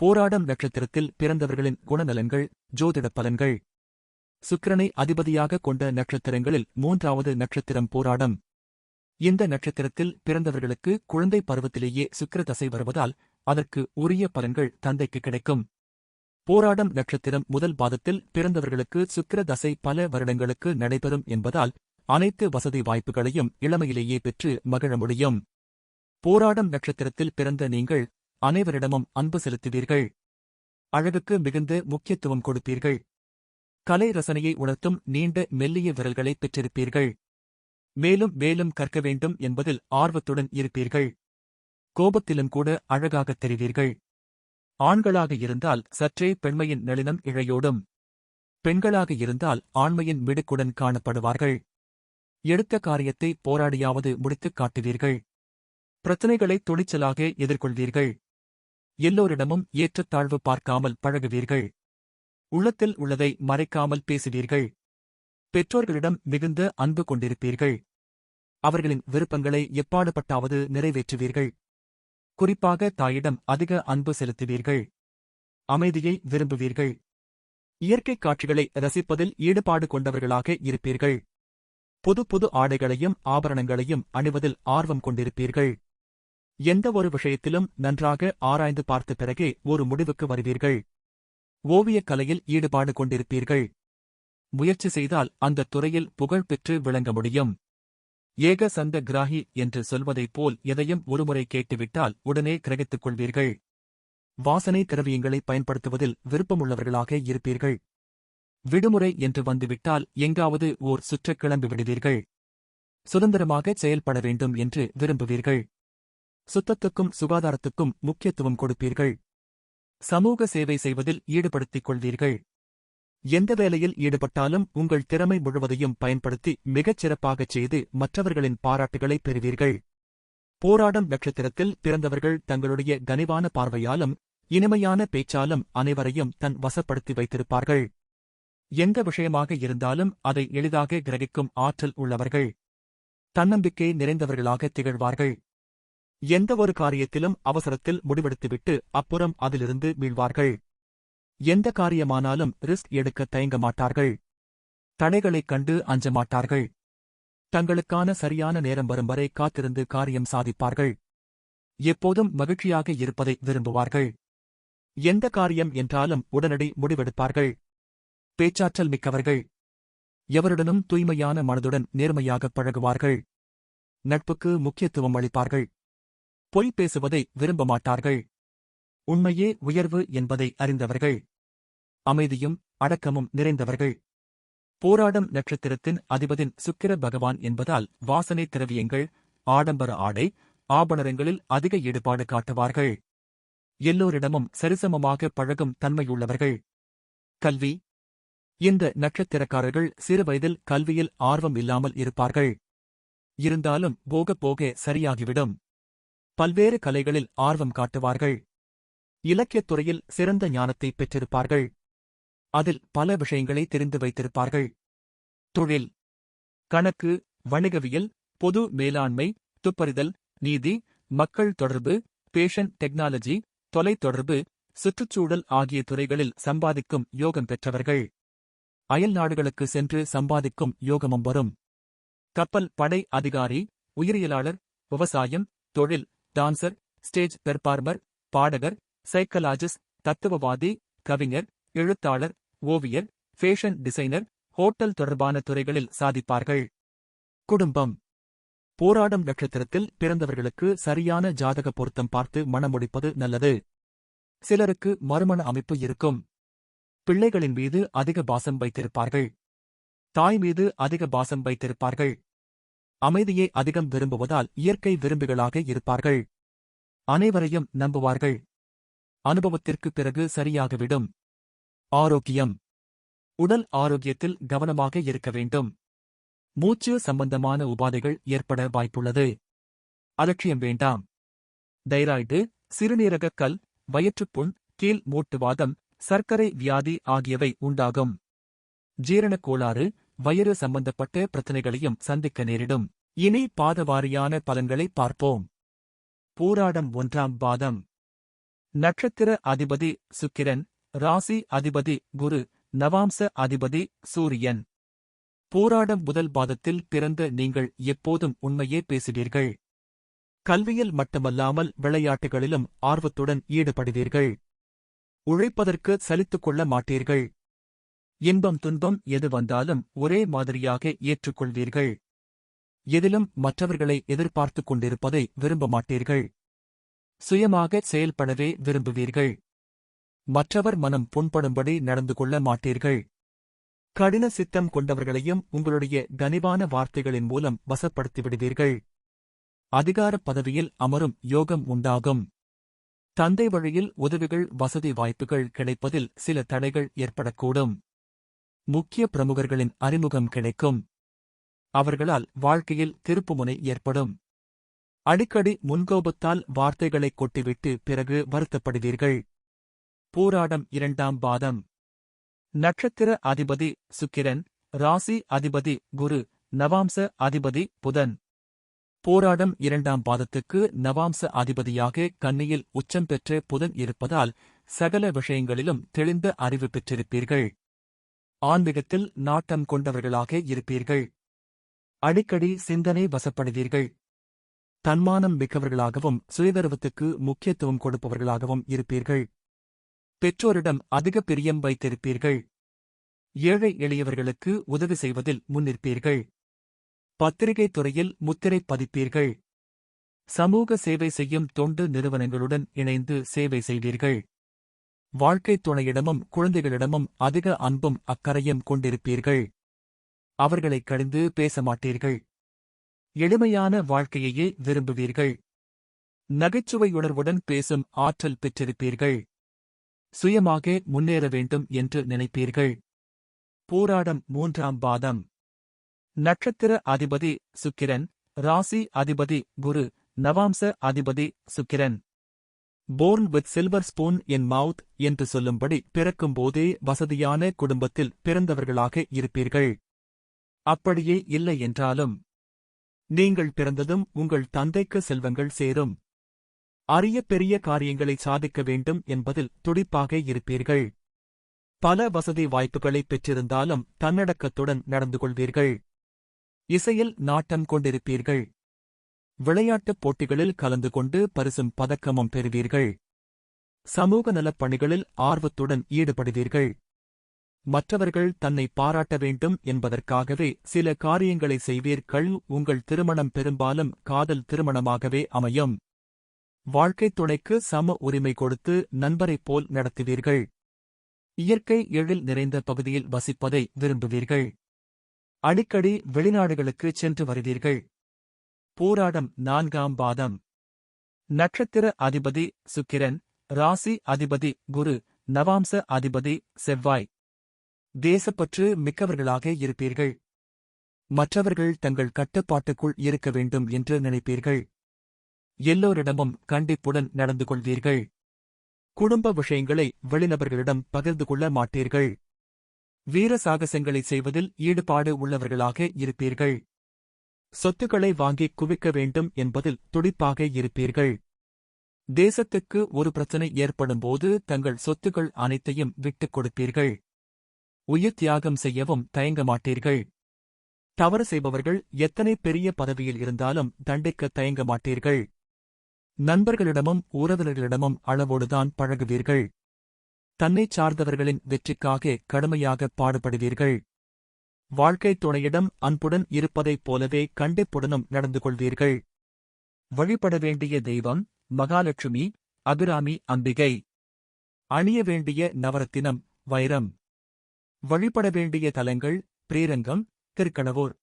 போராடம் நட்சத்திரத்தில் பிறந்தவர்களின் குணநலன்கள் ஜோதிட பலன்கள். சுக்கிரனை அதிபதியாக கொண்ட நட்சத்திரங்களில் மூன்றாவது நட்சத்திரம் போராடம். இந்த நட்சத்திரத்தில் பிறந்தவர்களுக்கு குழந்தை பருவத்திலேயே சுக்கிர தசை வருவதால் அதற்கு உரிய பலன்கள் தந்தைக்கு கிடைக்கும். போராடம் நட்சத்திரம் முதல் பாதத்தில் பிறந்தவர்களுக்கு சுக்கிர தசை பல வருடங்களுக்கு நடைபெறும் என்பதால் அனைத்து வசதி வாய்ப்புகளையும் இளமையிலேயே பெற்று மகிழ முடியும். போராடம் நட்சத்திரத்தில் பிறந்த நீங்கள் அனைவரிடமும் அன்பு செலுத்துவீர்கள். அழகுக்கு மிகுந்த முக்கியத்துவம் கொடுப்பீர்கள். கலை ரசனையை உணர்த்தும் நீண்ட மெல்லிய விரல்களை பெற்றிருப்பீர்கள். மேலும் மேலும் கற்க வேண்டும் என்பதில் ஆர்வத்துடன் இருப்பீர்கள். கோபத்திலும் கூட அழகாகத் தெரிவீர்கள். ஆண்களாக இருந்தால் சற்றே பெண்மையின் நளினம் இழையோடும். பெண்களாக இருந்தால் ஆண்மையின் மிடுக்குடன் காணப்படுவார்கள். எடுத்த காரியத்தை போராடியாவது முடித்துக் காட்டுவீர்கள். பிரச்சனைகளை துணிச்சலாக எதிர்கொள்வீர்கள். எல்லோரிடமும் ஏற்றத்தாழ்வு பார்க்காமல் பழகுவீர்கள். உள்ளத்தில் உள்ளதை மறைக்காமல் பேசுவீர்கள். பெற்றோர்களிடம் மிகுந்த அன்பு கொண்டிருப்பீர்கள். அவர்களின் விருப்பங்களை எப்பாடுபட்டாவது நிறைவேற்றுவீர்கள். குறிப்பாக தாயிடம் அதிக அன்பு செலுத்துவீர்கள். அமைதியை விரும்புவீர்கள். இயற்கைக் காட்சிகளை ரசிப்பதில் ஈடுபாடு கொண்டவர்களாக இருப்பீர்கள். புது புது ஆடைகளையும் ஆபரணங்களையும் அணிவதில் ஆர்வம் கொண்டிருப்பீர்கள். எந்த ஒரு விஷயத்திலும் நன்றாக ஆராய்ந்து பார்த்த பிறகே ஒரு முடிவுக்கு வருவீர்கள். ஓவியக் கலையில் ஈடுபாடு கொண்டிருப்பீர்கள். முயற்சி செய்தால் அந்த துறையில் புகழ் பெற்று விளங்க முடியும். ஏக சந்த கிராகி என்று சொல்வதைப் போல் எதையும் ஒருமுறை கேட்டுவிட்டால் உடனே கிரகித்துக் கொள்வீர்கள். வாசனை திரவியங்களை பயன்படுத்துவதில் விருப்பமுள்ளவர்களாக இருப்பீர்கள். விடுமுறை என்று வந்துவிட்டால் எங்காவது ஓர் சுற்றக் கிளம்பி விடுவீர்கள். சுதந்திரமாக செயல்பட வேண்டும் என்று விரும்புவீர்கள். சுத்தத்துக்கும் சுகாதாரத்துக்கும் முக்கியத்துவம் கொடுப்பீர்கள். சமூக சேவை செய்வதில் ஈடுபடுத்திக் கொள்வீர்கள். எந்த வேலையில் ஈடுபட்டாலும் உங்கள் திறமை முழுவதையும் பயன்படுத்தி மிகச் சிறப்பாகச் செய்து மற்றவர்களின் பாராட்டுகளை பெறுவீர்கள். போராடும் நட்சத்திரத்தில் பிறந்தவர்கள் தங்களுடைய கனிவான பார்வையாலும் இனிமையான பேச்சாலும் அனைவரையும் தன் வசப்படுத்தி வைத்திருப்பார்கள். எந்த விஷயமாக இருந்தாலும் அதை எளிதாக கிரகிக்கும் ஆற்றல் உள்ளவர்கள். தன்னம்பிக்கை நிறைந்தவர்களாக திகழ்வார்கள். எந்த ஒரு காரியத்திலும் அவசரத்தில் முடிவெடுத்துவிட்டு அப்புறம் அதிலிருந்து மீள்வார்கள் எந்த காரியமானாலும் ரிஸ்க் எடுக்க தயங்க மாட்டார்கள். தடைகளைக் கண்டு அஞ்ச மாட்டார்கள். தங்களுக்கான சரியான நேரம் வரும் வரை காத்திருந்து காரியம் சாதிப்பார்கள். எப்போதும் மகிழ்ச்சியாக இருப்பதை விரும்புவார்கள். எந்த காரியம் என்றாலும் உடனடி முடிவெடுப்பார்கள். பேச்சாற்றல் மிக்கவர்கள். எவருடனும் தூய்மையான மனதுடன் நேர்மையாகப் பழகுவார்கள். நட்புக்கு முக்கியத்துவம் அளிப்பார்கள். பொய் பேசுவதை விரும்ப மாட்டார்கள் உண்மையே உயர்வு என்பதை அறிந்தவர்கள். அமைதியும் அடக்கமும் நிறைந்தவர்கள். போராடும் நட்சத்திரத்தின் அதிபதின் சுக்கிர பகவான் என்பதால் வாசனை திரவியங்கள் ஆடம்பர ஆடை ஆபணரங்களில் அதிக ஈடுபாடு காட்டுவார்கள். எல்லோரிடமும் சரிசமமாக பழகும் தன்மையுள்ளவர்கள். கல்வி. இந்த நட்சத்திரக்காரர்கள் சிறுவயதில் கல்வியில் ஆர்வம் இல்லாமல் இருப்பார்கள். இருந்தாலும் போக போக சரியாகிவிடும். பல்வேறு கலைகளில் ஆர்வம் காட்டுவார்கள். இலக்கியத் துறையில் சிறந்த ஞானத்தை பெற்றிருப்பார்கள். அதில் பல விஷயங்களை தெரிந்து வைத்திருப்பார்கள். தொழில் கணக்கு வணிகவியல் பொது மேலாண்மை துப்பறிதல் நீதி மக்கள் தொடர்பு பேஷன் டெக்னாலஜி தொலைத்தொடர்பு சுற்றுச்சூழல் ஆகிய துறைகளில் சம்பாதிக்கும் யோகம் பெற்றவர்கள். அயல் நாடுகளுக்கு சென்று சம்பாதிக்கும் யோகமும் வரும். கப்பல் படை அதிகாரி உயிரியலாளர் விவசாயம் தொழில் டான்சர் ஸ்டேஜ் பெர்பார்மர் பாடகர் சைக்கலாஜிஸ்ட் தத்துவவாதி கவிஞர் எழுத்தாளர் ஓவியர் ஃபேஷன் டிசைனர் ஹோட்டல் தொடர்பான துறைகளில் சாதிப்பார்கள். குடும்பம். போராடும் நட்சத்திரத்தில் பிறந்தவர்களுக்கு சரியான ஜாதக பொருத்தம் பார்த்து மணமுடிப்பது நல்லது. சிலருக்கு மறுமண அமைப்பு இருக்கும். பிள்ளைகளின் மீது அதிக பாசம் வைத்திருப்பார்கள். தாய் மீது அதிக பாசம் வைத்திருப்பார்கள். அமைதியை அதிகம் விரும்புவதால் இயற்கை விரும்பிகளாக இருப்பார்கள். அனைவரையும் நம்புவார்கள். அனுபவத்திற்கு பிறகு சரியாகிவிடும். ஆரோக்கியம். உடல் ஆரோக்கியத்தில் கவனமாக இருக்க வேண்டும். மூச்சு சம்பந்தமான உபாதைகள் ஏற்பட வாய்ப்புள்ளது. அலட்சியம் வேண்டாம். தைராய்டு சிறுநீரகக் கல் வயிற்றுப்புண் கீழ் மூட்டுவாதம் சர்க்கரை வியாதி ஆகியவை உண்டாகும். ஜீரணக் கோளாறு வயிறு சம்பந்தப்பட்ட பிரச்சனைகளையும் சந்திக்க நேரிடும். இனி பாதவாரியான பலன்களை பார்ப்போம். போராடம் ஒன்றாம் பாதம். நட்சத்திர அதிபதி சுக்கிரன் ராசி அதிபதி குரு நவாம்ச அதிபதி சூரியன். போராடம் முதல் பாதத்தில் பிறந்த நீங்கள் எப்போதும் உண்மையே பேசுவீர்கள். கல்வியில் மட்டுமல்லாமல் விளையாட்டுகளிலும் ஆர்வத்துடன் ஈடுபடுவீர்கள். உழைப்பதற்கு சலித்துக் கொள்ள மாட்டீர்கள். இன்பம் துன்பம் எது வந்தாலும் ஒரே மாதிரியாக ஏற்றுக்கொள்வீர்கள். எதிலும் மற்றவர்களை எதிர்பார்த்துக் கொண்டிருப்பதை விரும்ப மாட்டீர்கள் சுயமாக செயல்படவே விரும்புவீர்கள். மற்றவர் மனம் புண்படும்படி நடந்து கொள்ள மாட்டீர்கள். கடின சித்தம் கொண்டவர்களையும் உங்களுடைய கனிவான வார்த்தைகளின் மூலம் வசப்படுத்திவிடுவீர்கள். அதிகாரப் அதிகார பதவியில் அமரும் யோகம் உண்டாகும். தந்தை வழியில் உதவிகள் வசதி வாய்ப்புகள் கிடைப்பதில் சில தடைகள் ஏற்படக்கூடும். முக்கிய பிரமுகர்களின் அறிமுகம் கிடைக்கும். அவர்களால் வாழ்க்கையில் திருப்புமுனை ஏற்படும். அடிக்கடி முன்கோபத்தால் வார்த்தைகளை கொட்டிவிட்டு பிறகு வருத்தப்படுவீர்கள். போராடம் இரண்டாம் பாதம். நட்சத்திர அதிபதி சுக்கிரன் ராசி அதிபதி குரு நவாம்ச அதிபதி புதன். போராடம் இரண்டாம் பாதத்துக்கு நவாம்ச அதிபதியாக கன்னியில் உச்சம் பெற்ற புதன் இருப்பதால் சகல விஷயங்களிலும் தெளிந்த அறிவு பெற்றிருப்பீர்கள். ஆன்மீகத்தில் நாட்டம் கொண்டவர்களாக இருப்பீர்கள். அடிக்கடி சிந்தனை வசப்படுவீர்கள். தன்மானம் மிக்கவர்களாகவும் சுயதர்வத்துக்கு முக்கியத்துவம் கொடுப்பவர்களாகவும் இருப்பீர்கள். பெற்றோரிடம் அதிக பிரியம் வைத்திருப்பீர்கள். ஏழை எளியவர்களுக்கு உதவி செய்வதில் முன்னிற்பீர்கள். பத்திரிகை துறையில் முத்திரை பதிப்பீர்கள். சமூக சேவை செய்யும் தொண்டு நிறுவனங்களுடன் இணைந்து சேவை செய்வீர்கள். வாழ்க்கைத் துணையிடமும் குழந்தைகளிடமும் அதிக அன்பும் அக்கறையும் கொண்டிருப்பீர்கள். அவர்களைக் கடிந்து பேச மாட்டீர்கள் எளிமையான வாழ்க்கையையே விரும்புவீர்கள். நகைச்சுவையுணர்வுடன் பேசும் ஆற்றல் பெற்றிருப்பீர்கள். சுயமாக முன்னேற வேண்டும் என்று நினைப்பீர்கள். போராடம் மூன்றாம் பாதம். நட்சத்திர அதிபதி சுக்கிரன் ராசி அதிபதி குரு நவாம்ச அதிபதி சுக்கிரன். Born with silver spoon in mouth என்று சொல்லும்படி பிறக்கும்போதே வசதியான குடும்பத்தில் பிறந்தவர்களாக இருப்பீர்கள். அப்படியே இல்லை என்றாலும் நீங்கள் பிறந்ததும் உங்கள் தந்தைக்கு செல்வங்கள் சேரும். அரிய பெரிய காரியங்களை சாதிக்க வேண்டும் என்பதில் துடிப்பாக இருப்பீர்கள். பல வசதி வாய்ப்புகளை பெற்றிருந்தாலும் தன்னடக்கத்துடன் நடந்து கொள்வீர்கள். இசையில் நாட்டம் கொண்டிருப்பீர்கள். விளையாட்டுப் போட்டிகளில் கலந்து கொண்டு பரிசும் பதக்கமும் பெறுவீர்கள். சமூக நலப் பணிகளில் ஆர்வத்துடன் ஈடுபடுவீர்கள். மற்றவர்கள் தன்னை பாராட்ட வேண்டும் என்பதற்காகவே சில காரியங்களை செய்வீர்கள். உங்கள் திருமணம் பெரும்பாலும் காதல் திருமணமாகவே அமையும். வாழ்க்கைத் துணைக்கு சம உரிமை கொடுத்து நண்பரைப் போல் நடத்துவீர்கள். இயற்கை எழில் நிறைந்த பகுதியில் வசிப்பதை விரும்புவீர்கள். அடிக்கடி வெளிநாடுகளுக்குச் சென்று வருவீர்கள். போராடம் நான்காம் பாதம். நட்சத்திர அதிபதி சுக்கிரன் ராசி அதிபதி குரு நவாம்ச அதிபதி செவ்வாய். தேசப்பற்று மிக்கவர்களாக இருப்பீர்கள். மற்றவர்கள் தங்கள் கட்டுப்பாட்டுக்குள் இருக்க வேண்டும் என்று நினைப்பீர்கள். எல்லோரிடமும் கண்டிப்புடன் நடந்து கொள்வீர்கள். குடும்ப விஷயங்களை வெளிநபர்களிடம் பகிர்ந்து கொள்ள மாட்டீர்கள். வீர சாகசங்களை செய்வதில் ஈடுபாடு உள்ளவர்களாக இருப்பீர்கள். சொத்துக்களை வாங்கிக் குவிக்க வேண்டும் என்பதில் துடிப்பாக இருப்பீர்கள். தேசத்துக்கு ஒரு பிரச்சனை ஏற்படும்போது தங்கள் சொத்துக்கள் அனைத்தையும் விட்டுக் கொடுப்பீர்கள். உயிர் தியாகம் செய்யவும் தயங்க மாட்டீர்கள். தவறு செய்பவர்கள் எத்தனை பெரிய பதவியில் இருந்தாலும் தண்டிக்க தயங்க மாட்டீர்கள். நண்பர்களிடமும் உறவினர்களிடமும் அளவோடுதான் பழகுவீர்கள். தன்னைச் சார்ந்தவர்களின் வெற்றிக்காக கடுமையாக பாடுபடுவீர்கள். வாழ்க்கைத் துணையிடம் அன்புடன் இருப்பதைப் போலவே கண்டிப்புடனும் நடந்து கொள்வீர்கள். வழிபட வேண்டிய தெய்வம் மகாலட்சுமி அபிராமி அம்பிகை. அணிய வேண்டிய நவரத்தினம் வைரம். வழிபட வேண்டிய தலங்கள் பிரீரங்கம் திருக்கணவூர்.